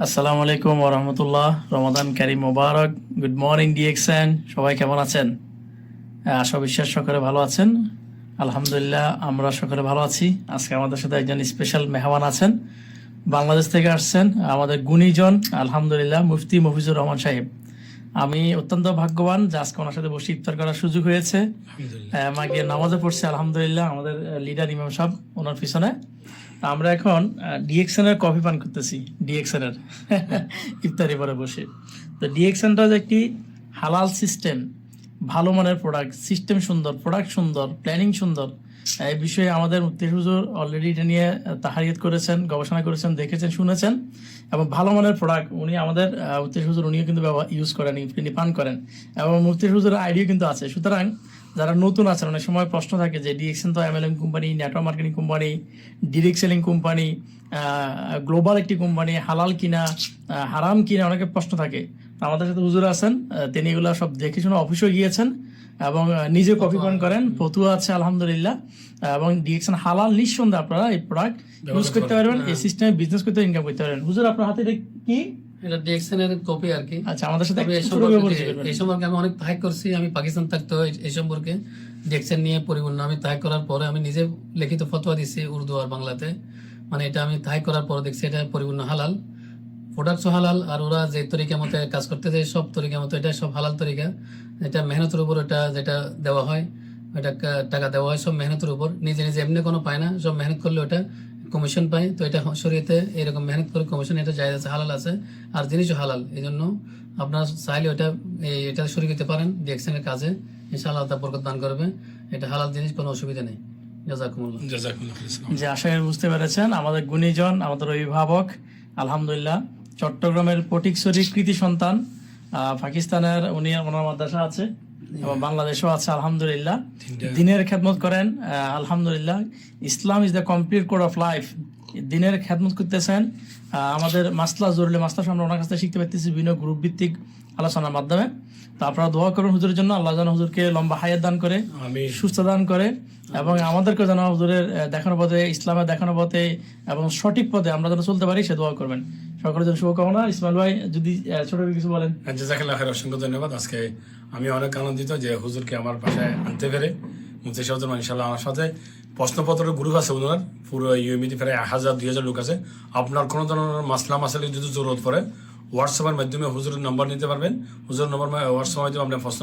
আসসালামু আলাইকুম ওরহমতুল্লাহ রমাদান ক্যারিম মোবারক। Good morning DXN. সবাই কেমন আছেন? আশা বিশ্বাস সকলে ভালো আছেন। আলহামদুলিল্লাহ আমরা সকলে ভালো আছি। আজকে আমাদের সাথে একজন স্পেশাল মেহমান আছেন। বাংলাদেশ থেকে আসছেন আমাদের গুণীজন আলহামদুলিল্লাহ মুফতি মফিজুর রহমান সাহেব। আমি অত্যন্ত ভাগ্যবান যে আজকে ওনার সাথে বসে ইফতার করার সুযোগ হয়েছে। আহ, মাকে নামাজে পড়ছে আলহামদুলিল্লাহ। আমাদের লিডার ইমাম সাহেব ওনার পিছনে। আমরা এখন ডিএক্সএন এর কফি পান করতেছি ডিএক্সএন এর। ইফতারি পরে বসে। তো ডিএক্সএনটা যে একটি হালাল সিস্টেম ভালো মানের প্রোডাক্ট সিস্টেম সুন্দর প্রোডাক্ট সুন্দর প্ল্যানিং সুন্দর। এই বিষয়ে আমাদের মুক্তি হুজুর অলরেডি এটা নিয়ে তাহারিয়াত করেছেন গবেষণা করেছেন দেখেছেন শুনেছেন। এবং ভালো মানের প্রোডাক্ট উনি আমাদের মুক্তি হুজুর উনিও কিন্তু ইউজ করেন তিনি পান করেন। এবং মুক্তি হুজুরের আইডিয়া কিন্তু আছে। সুতরাং যারা নতুন আছেন অনেক সময় প্রশ্ন থাকে যে ডিএক্সএন তো MLM company network marketing company direct selling company global একটি কোম্পানি হালাল কিনা হারাম কিনা অনেকের প্রশ্ন থাকে। আমাদের সাথে হুজুর আছেন তিনি এগুলো সব দেখে শুনে অফিসে গিয়েছেন এবং নিজে কপি পান করেন ফতুয়া আছে আলহামদুলিল্লাহ। এবং ডিএক্সএন হালাল নিঃসন্দেহে আপনারা এই প্রোডাক্ট ইউজ করতে পারবেন এই সিস্টেমে বিজনেস করতে ইনকাম করতে পারবেন। হুজুর আপনার হাতে কি? এটা কপি আর কি আচ্ছা আমাদের সাথে এই সম্পর্কে আমি অনেক তাহাক করছি আমি পাকিস্তান থাকতো এই- সম্পর্কে। ডিএক্সএন নিয়ে পরিপূর্ণ। আমি তাহাক করার পরে আমি নিজে লিখিত ফতোয়া দিছি উর্দু আর বাংলাতে। মানে এটা আমি তাহাক করার পরে দেখছি এটা পরিপূর্ণ হালাল। হালাল আর ওরা যে তরিকা মতো কাজ করতে যায় সব তরিকা মতো এটা সব হালাল তরিকা। এটা মেহনতের উপর এটা যেটা দেওয়া হয় এটা টাকা দেওয়া হয় সব মেহনতের উপর। নিজে নিজে এমনি কোনো পায় না সব মেহনত করলে ওটা কমিশন পাই তো এটা শরীয়তে এরকম মেহনত করে কমিশন এটা জায়গা আছে হালাল আছে আর জিনিসও হালাল। এই জন্য আপনার চাইলে ওটা এই- এটা শুরু করতে পারেন ডিএক্সএনের কাজে। ইনশাআল্লাহ তা বরকত দান করবে। এটা হালাল জিনিস কোনো অসুবিধা নেই। যে আশা করি বুঝতে পেরেছেন। আমাদের গুণীজন আমাদের অভিভাবক আলহামদুলিল্লাহ চট্টগ্রামের পটিকছড়ি কৃতি সন্তান পাকিস্তানের উনি ওনার মাদ্রাসা আছে। এবং বাংলাদেশও আছে আলহামদুলিল্লাহ। দিনের খেদমত করেন আলহামদুলিল্লাহ। Islam is the complete code of life দিনের খেদমত করতেছেন আমাদের মাসলা জরুরি মাসলা আমরা ওনার কাছ থেকে শিখতে পারতেছি বিভিন্ন গ্রুপ ভিত্তিক আলোচনার মাধ্যমে। তো আপনারা দোয়া করুন হুজুরের জন্য আল্লাহ যেন হুজুরকে লম্বা হায়াত দান করে সুস্থ দান করে এবং আমাদেরকে যেন হুজুরের দেখানো পথে ইসলামের দেখানো পথে এবং সঠিক পথে আমরা যেন চলতে পারি সে দোয়া করবেন। সকলের জন্য শুভকামনা। ইসমাইল ভাই যদি ছোট কিছু বলেন। জাজাকাল্লাহ খায়ের অসংখ্য ধন্যবাদ। আজকে আমি অনেক আনন্দিত যে হুজুরকে আমার বাসায় আনতে পেরে। মুফতি সাহেব ইনশাল্লাহ আমার সাথে। গ্রুপ আছে ওনার পুরো ইউএমিতে প্রায় এক হাজার, দুই হাজার লোক আছে। আপনার কোনো ধরনের মাসলা যদি জরুরত পড়ে হোয়াটসঅ্যাপের মাধ্যমে হুজুরের নাম্বার নিতে পারবেন। হুজুরের নম্বর হোয়াটসঅ্যাপের মাধ্যমে আপনার প্রশ্ন